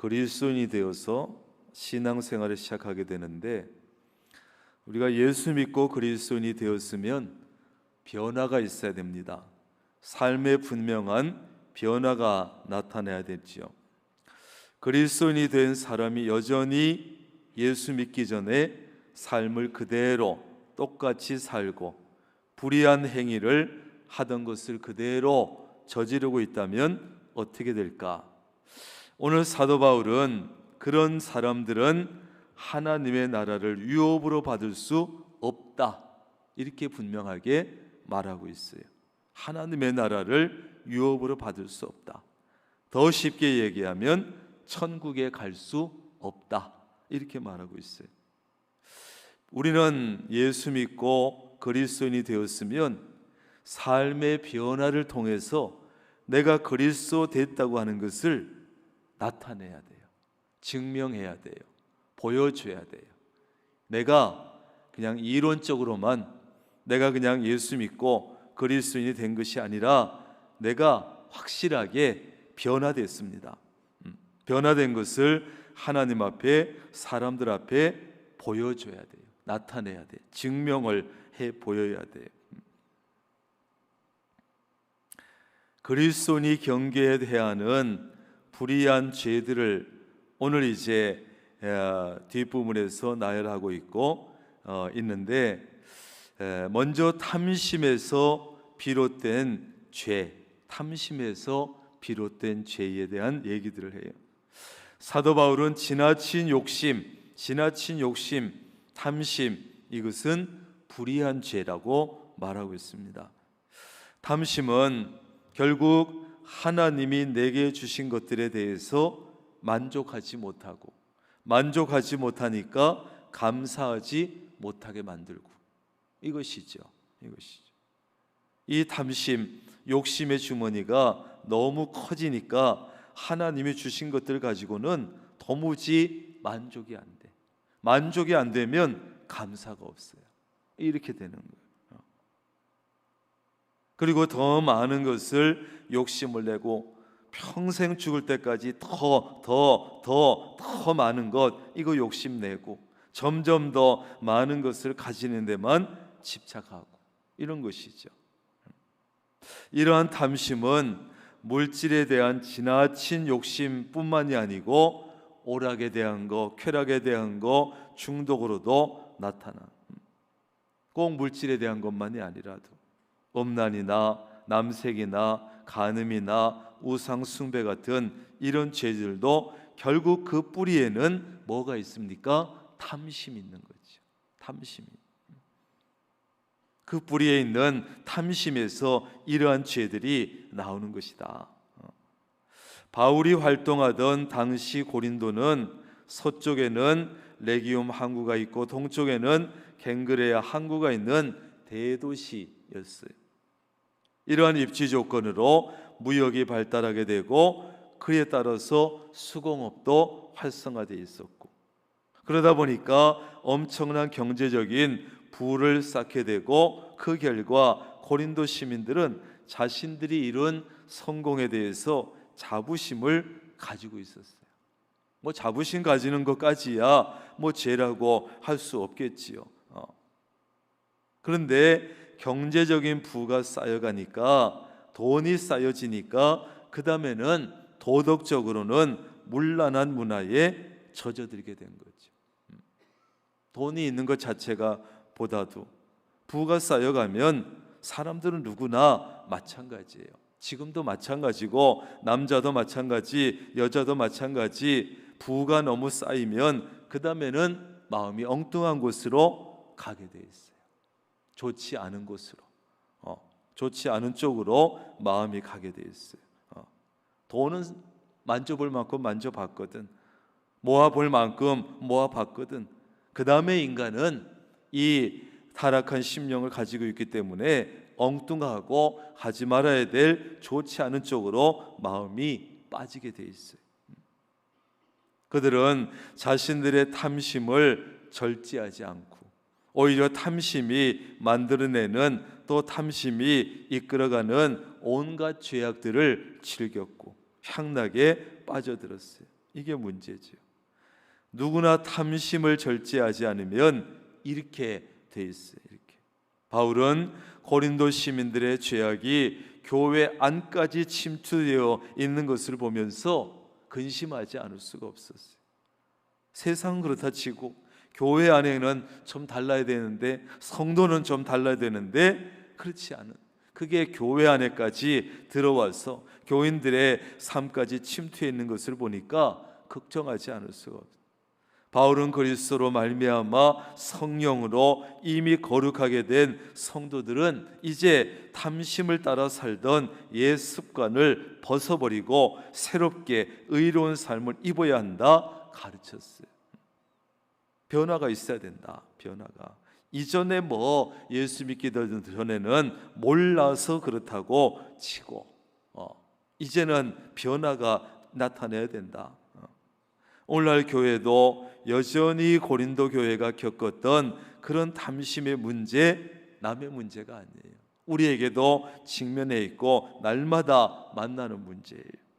그리스도인이 되어서 신앙생활을 시작하게 되는데 우리가 예수 믿고 그리스도인이 되었으면 변화가 있어야 됩니다. 삶에 분명한 변화가 나타나야 되지요. 그리스도인이 된 사람이 여전히 예수 믿기 전에 삶을 그대로 똑같이 살고 불의한 행위를 하던 것을 그대로 저지르고 있다면 어떻게 될까? 오늘 사도 바울은 그런 사람들은 하나님의 나라를 유업으로 받을 수 없다. 이렇게 분명하게 말하고 있어요. 하나님의 나라를 유업으로 받을 수 없다. 더 쉽게 얘기하면 천국에 갈 수 없다. 이렇게 말하고 있어요. 우리는 예수 믿고 그리스도인이 되었으면 삶의 변화를 통해서 내가 그리스도 됐다고 하는 것을 나타내야 돼요. 증명해야 돼요. 보여줘야 돼요. 내가 그냥 이론적으로만 내가 그냥 예수 믿고 그리스도인이 된 것이 아니라 내가 확실하게 변화됐습니다. 음, 변화된 것을 하나님 앞에 사람들 앞에 보여줘야 돼요. 나타내야 돼. 증명을 해 보여야 돼. 그리스도인이 경계해야 하는 불의한 죄들을 오늘 이제 뒷부분에서 나열하고 있고 어, 있는데 먼저 탐심에서 비롯된 죄, 탐심에서 비롯된 죄에 대한 얘기들을 해요. 사도 바울은 지나친 욕심, 지나친 욕심, 탐심 이것은 불의한 죄라고 말하고 있습니다. 탐심은 결국 하나님이 내게 주신 것들에 대해서 만족하지 못하고 만족하지 못하니까 감사하지 못하게 만들고 이것이죠. 이것이죠. 이 탐심, 욕심의 주머니가 너무 커지니까 하나님이 주신 것들 가지고는 도무지 만족이 안 돼. 만족이 안 되면 감사가 없어요. 이렇게 되는 거예요. 그리고 더 많은 것을 욕심을 내고 평생 죽을 때까지 더, 더, 더, 더 많은 것, 이거 욕심내고 점점 더 많은 것을 가지는 데만 집착하고 이런 것이죠. 이러한 탐심은 물질에 대한 지나친 욕심뿐만이 아니고 오락에 대한 거, 쾌락에 대한 거, 중독으로도 나타나. 꼭 물질에 대한 것만이 아니라도 음란이나 남색이나 간음이나 우상 숭배 같은 이런 죄들도 결국 그 뿌리에는 뭐가 있습니까? 탐심이 있는 거죠. 탐심이. 그 뿌리에 있는 탐심에서 이러한 죄들이 나오는 것이다. 바울이 활동하던 당시 고린도는 서쪽에는 레기움 항구가 있고 동쪽에는 갱그레아 항구가 있는 대도시였어요. 이러한 입지 조건으로 무역이 발달하게 되고 그에 따라서 수공업도 활성화되어 있었고 그러다 보니까 엄청난 경제적인 부를 쌓게 되고 그 결과 고린도 시민들은 자신들이 이룬 성공에 대해서 자부심을 가지고 있었어요. 뭐 자부심 가지는 것까지야 뭐 죄라고 할 수 없겠지요. 어. 그런데 경제적인 부가 쌓여가니까 돈이 쌓여지니까 그 다음에는 도덕적으로는 문란한 문화에 젖어들게 된 거죠. 음. 돈이 있는 것 자체가 보다도 부가 쌓여가면 사람들은 누구나 마찬가지예요. 지금도 마찬가지고 남자도 마찬가지, 여자도 마찬가지. 부가 너무 쌓이면 그 다음에는 마음이 엉뚱한 곳으로 가게 돼 있어요. 좋지 않은 곳으로, 어, 좋지 않은 쪽으로 마음이 가게 돼 있어요. 어. 돈은 만져볼 만큼 만져봤거든, 모아볼 만큼 모아봤거든. 그 다음에 인간은 이 타락한 심령을 가지고 있기 때문에 엉뚱하고 하지 말아야 될 좋지 않은 쪽으로 마음이 빠지게 돼 있어요. 그들은 자신들의 탐심을 절제하지 않고 오히려 탐심이 만들어내는 또 탐심이 이끌어가는 온갖 죄악들을 즐겼고 향락에 빠져들었어요. 이게 문제죠. 누구나 탐심을 절제하지 않으면 이렇게 돼 있어요. 이렇게. 바울은 고린도 시민들의 죄악이 교회 안까지 침투되어 있는 것을 보면서 근심하지 않을 수가 없었어요. 세상은 그렇다 치고 교회 안에는 좀 달라야 되는데 성도는 좀 달라야 되는데 그렇지 않은 그게 교회 안에까지 들어와서 교인들의 삶까지 침투해 있는 것을 보니까 걱정하지 않을 수가 없어요. 바울은 그리스도로 말미암아 성령으로 이미 거룩하게 된 성도들은 이제 탐심을 따라 살던 옛 습관을 벗어버리고 새롭게 의로운 삶을 입어야 한다 가르쳤어요. 변화가 있어야 된다. 변화가. 이전에 뭐 예수 믿기 전에는 몰라서 그렇다고 치고 어, 이제는 변화가 나타내야 된다. 어. 오늘날 교회도 여전히 고린도 교회가 겪었던 그런 탐심의 문제 남의 문제가 아니에요. 우리에게도 직면해 있고 날마다 만나는 문제예요.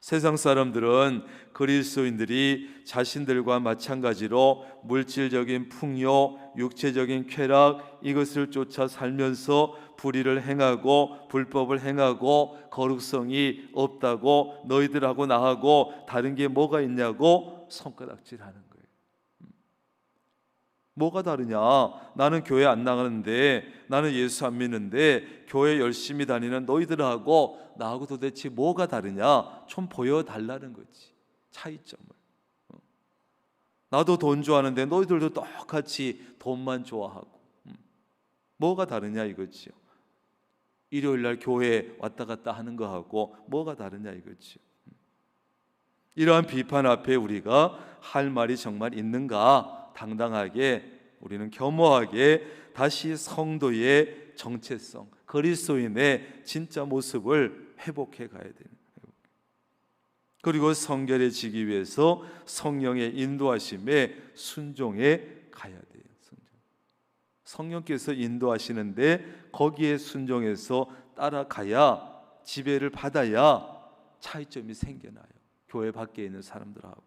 세상 사람들은 그리스도인들이 자신들과 마찬가지로 물질적인 풍요, 육체적인 쾌락 이것을 쫓아 살면서 불의를 행하고 불법을 행하고 거룩성이 없다고 너희들하고 나하고 다른 게 뭐가 있냐고 손가락질하는. 뭐가 다르냐? 나는 교회 안 나가는데 나는 예수 안 믿는데 교회 열심히 다니는 너희들하고 나하고 도대체 뭐가 다르냐? 좀 보여 달라는 거지. 차이점을. 어. 나도 돈 좋아하는데 너희들도 똑같이 돈만 좋아하고 음. 뭐가 다르냐 이거지요. 일요일 날 교회 왔다 갔다 하는 거하고 뭐가 다르냐 이거지요. 음. 이러한 비판 앞에 우리가 할 말이 정말 있는가? 당당하게 우리는 겸허하게 다시 성도의 정체성, 그리스도인의 진짜 모습을 회복해 가야 되는 그리고 성결해지기 위해서 성령의 인도하심에 순종해 가야 돼요. 성령께서 인도하시는데 거기에 순종해서 따라가야 지배를 받아야 차이점이 생겨나요. 교회 밖에 있는 사람들하고.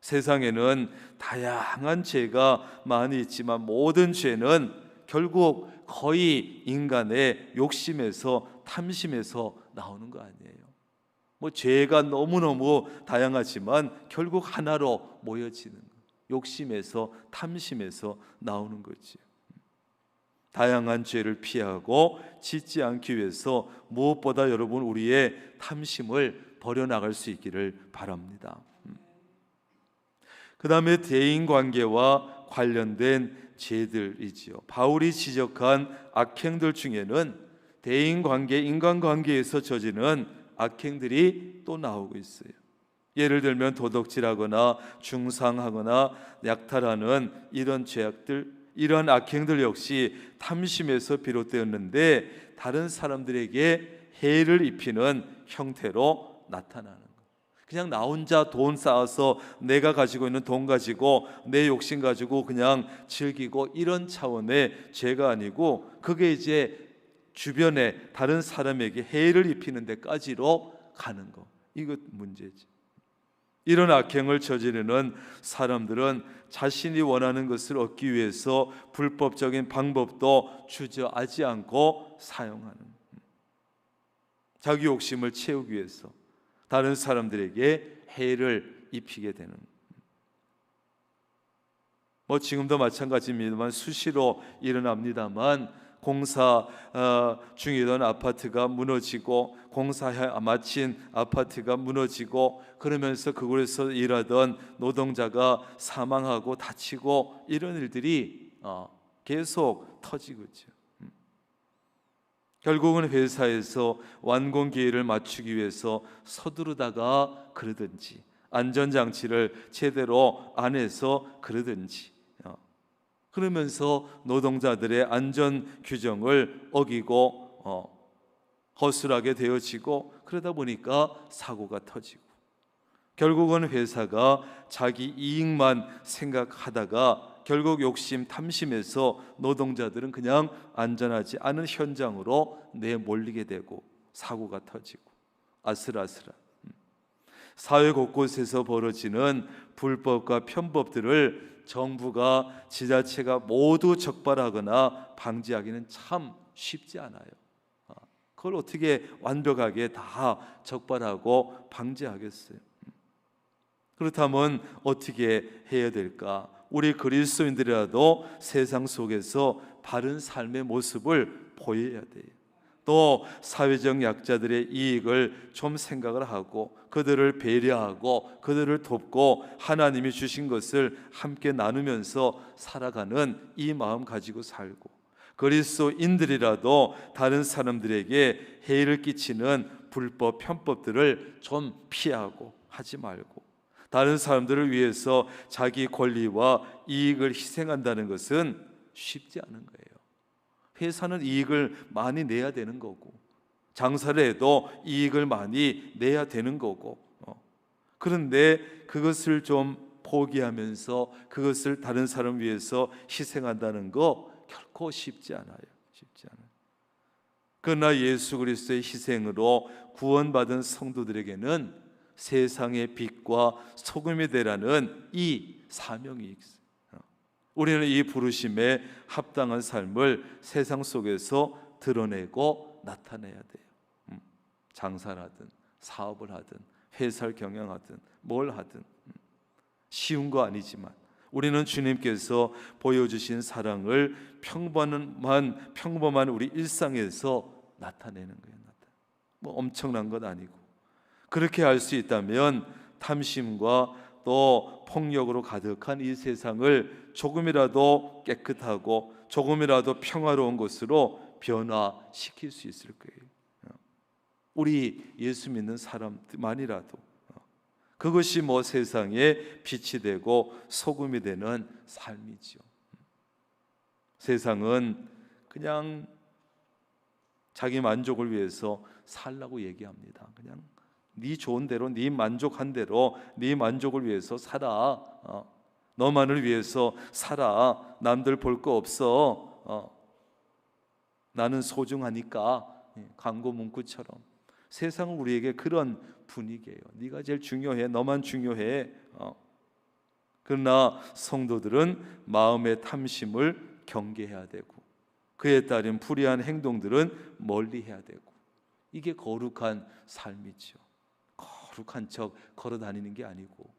세상에는 다양한 죄가 많이 있지만 모든 죄는 결국 거의 인간의 욕심에서 탐심에서 나오는 거 아니에요. 뭐 죄가 너무너무 다양하지만 결국 하나로 모여지는 거. 욕심에서 탐심에서 나오는 거지. 다양한 죄를 피하고 짓지 않기 위해서 무엇보다 여러분 우리의 탐심을 버려 나갈 수 있기를 바랍니다. 그 다음에 대인 관계와 관련된 죄들이지요. 바울이 지적한 악행들 중에는 대인 관계, 인간 관계에서 저지는 악행들이 또 나오고 있어요. 예를 들면 도덕질하거나 중상하거나 약탈하는 이런 죄악들, 이런 악행들 역시 탐심에서 비롯되었는데 다른 사람들에게 해를 입히는 형태로 나타나는 그냥 나 혼자 돈 쌓아서 내가 가지고 있는 돈 가지고 내 욕심 가지고 그냥 즐기고 이런 차원의 죄가 아니고 그게 이제 주변에 다른 사람에게 해를 입히는 데까지로 가는 거. 이것 문제지. 이런 악행을 저지르는 사람들은 자신이 원하는 것을 얻기 위해서 불법적인 방법도 주저하지 않고 사용하는 자기 욕심을 채우기 위해서 다른 사람들에게 해를 입히게 되는. 뭐 지금도 마찬가지입니다만 수시로 일어납니다만 공사 어, 중이던 아파트가 무너지고 공사 마친 아파트가 무너지고 그러면서 그곳에서 일하던 노동자가 사망하고 다치고 이런 일들이 어, 계속 터지고 있죠. 결국은 회사에서 완공 기회를 맞추기 위해서 서두르다가 그러든지 안전장치를 제대로 안 해서 그러든지 어. 그러면서 노동자들의 안전 규정을 어기고 어, 허술하게 되어지고 그러다 보니까 사고가 터지고 결국은 회사가 자기 이익만 생각하다가 결국 욕심, 탐심에서 노동자들은 그냥 안전하지 않은 현장으로 내몰리게 되고 사고가 터지고 아슬아슬한. 음. 사회 곳곳에서 벌어지는 불법과 편법들을 정부가 지자체가 모두 적발하거나 방지하기는 참 쉽지 않아요. 아, 그걸 어떻게 완벽하게 다 적발하고 방지하겠어요? 그렇다면 어떻게 해야 될까? 우리 그리스도인들이라도 세상 속에서 바른 삶의 모습을 보여야 돼요. 또 사회적 약자들의 이익을 좀 생각을 하고 그들을 배려하고 그들을 돕고 하나님이 주신 것을 함께 나누면서 살아가는 이 마음 가지고 살고 그리스도인들이라도 다른 사람들에게 해를 끼치는 불법 편법들을 좀 피하고 하지 말고 다른 사람들을 위해서 자기 권리와 이익을 희생한다는 것은 쉽지 않은 거예요. 회사는 이익을 많이 내야 되는 거고 장사를 해도 이익을 많이 내야 되는 거고 어. 그런데 그것을 좀 포기하면서 그것을 다른 사람 위해서 희생한다는 거 결코 쉽지 않아요. 쉽지 않아요. 그러나 예수 그리스도의 희생으로 구원받은 성도들에게는 세상의 빛과 소금이 되라는 이 사명이 있어요. 우리는 이 부르심에 합당한 삶을 세상 속에서 드러내고 나타내야 돼요. 음, 장사를 하든 사업을 하든 회사를 경영하든 뭘 하든 음, 쉬운 거 아니지만 우리는 주님께서 보여주신 사랑을 평범한 평범한 우리 일상에서 나타내는 거예요. 나타. 뭐 엄청난 건 아니고 그렇게 할 수 있다면 탐심과 또 폭력으로 가득한 이 세상을 조금이라도 깨끗하고 조금이라도 평화로운 곳으로 변화시킬 수 있을 거예요. 우리 예수 믿는 사람만이라도 그것이 뭐 세상에 빛이 되고 소금이 되는 삶이죠. 세상은 그냥 자기 만족을 위해서 살라고 얘기합니다. 그냥 네 좋은 대로, 네 만족한 대로, 네 만족을 위해서 살아. 어. 너만을 위해서 살아. 남들 볼 거 없어. 어. 나는 소중하니까 예, 광고 문구처럼 세상은 우리에게 그런 분위기예요. 네가 제일 중요해. 너만 중요해. 어. 그러나 성도들은 마음의 탐심을 경계해야 되고 그에 따른 불의한 행동들은 멀리해야 되고 이게 거룩한 삶이죠. 거룩한 척 걸어 다니는 게 아니고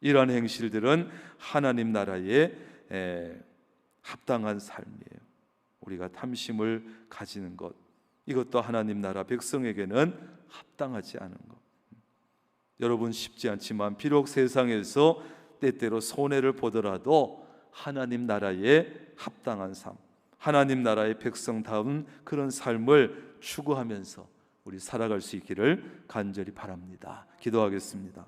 이러한 행실들은 하나님 나라에 합당한 삶이에요. 우리가 탐심을 가지는 것 이것도 하나님 나라 백성에게는 합당하지 않은 것. 여러분 쉽지 않지만 비록 세상에서 때때로 손해를 보더라도 하나님 나라에 합당한 삶, 하나님 나라의 백성다운 그런 삶을 추구하면서 우리 살아갈 수 있기를 간절히 바랍니다. 기도하겠습니다.